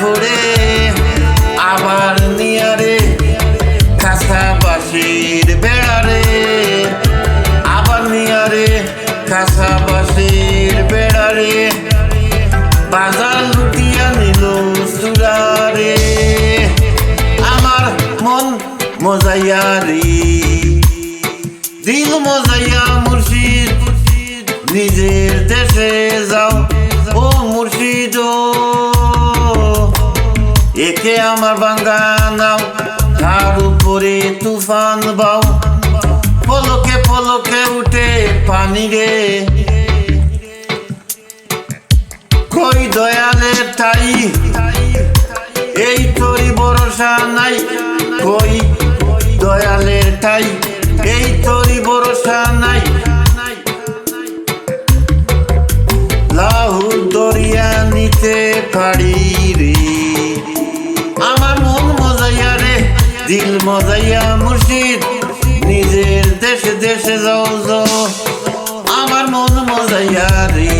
ফোরে আবার নিয়ারে কাঁচা বাসির বেড়ারে। আবার নিয়ারে কাঁচা বাসির বেড়ারে। বাজার লুটিয়া নিল সুরারে। আমার মন মজাইয়া রে দিল মজাইয়া মুর্শিদ। নিজের দেশে যাও। ও মুর্শিদ ও। আমার বাঙ্গা নাও তার উপরে তুফান বাও। পলকে পলকে উঠে পানি রে। কই দয়ালে ঠাই এই তোরি ভরসা নাই। কই দয়ালের ঠাই এই তোরি ভরসা নাই। লাহু দরিয়া নিতে পারি দিল মজাইয়া মুর্শিদ নিজের দেশে দেশে যাও যাও। আমার মন মজাইয়া রে।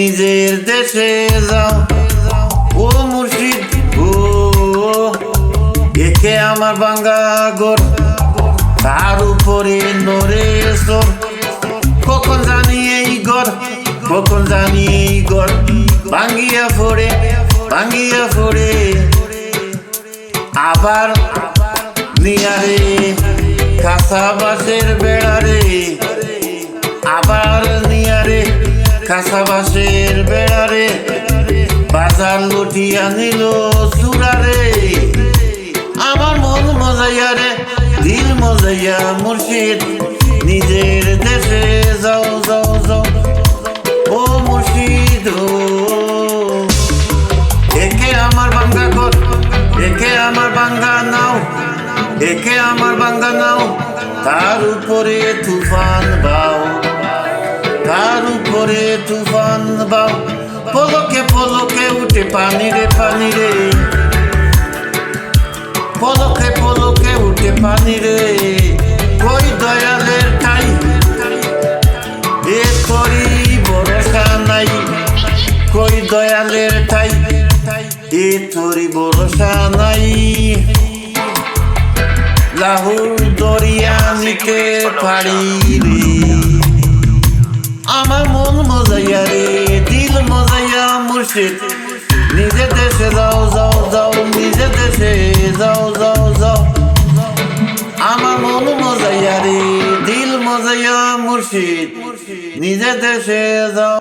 নিজের দেশে যাও। ও মুর্শিদ, ও একে আমার বাঙ্গা গোর। তার উপরে নরে সর কখন জানি এই ঘর কখন জানি এই ঘর ভাঙ্গিয়া ফোড়ে ভাঙ্গিয়া ফোড়ে। আবার নিয়ারে, কাঁচা বাসের বেড়ারে। কাঁচা বাসের বেড়ারে, বাজার লুটিয়া নিল চূড়ারে। আমার মন মজাইয়া রে, দিল মজাইয়া মুর্শিদ। নিজের দেশে যাও যাও যাও। ও মুর্শিদ একে আমার বাঙ্গা কর, একে আমার বাঙ্গা নাও। একে আমার বাঙ্গা নাও, তার উপরে তুফান বাও। তার উপরে তুফান বাও। পলকে পলকে উঠে পানি রে পানি রে। পলকে পলকে উঠে পানি রে। কই দয়ালের ঠাই এ করি ভরসা নাই। কই দয়ালের ঠাই এ তোরি ভরসা নাই। লাহুর দরিয়া নিতে পারি রে। আমার মন মজাইয়া রে, দিল মজাইয়া মুর্শিদ। নিজে দেশে যাও যাও যাও নিজে দেশে যাও যাও যাও। আমার মন মজাইয়া রে, দিল মজাইয়া মুর্শিদ। নিজে দেশে যাও।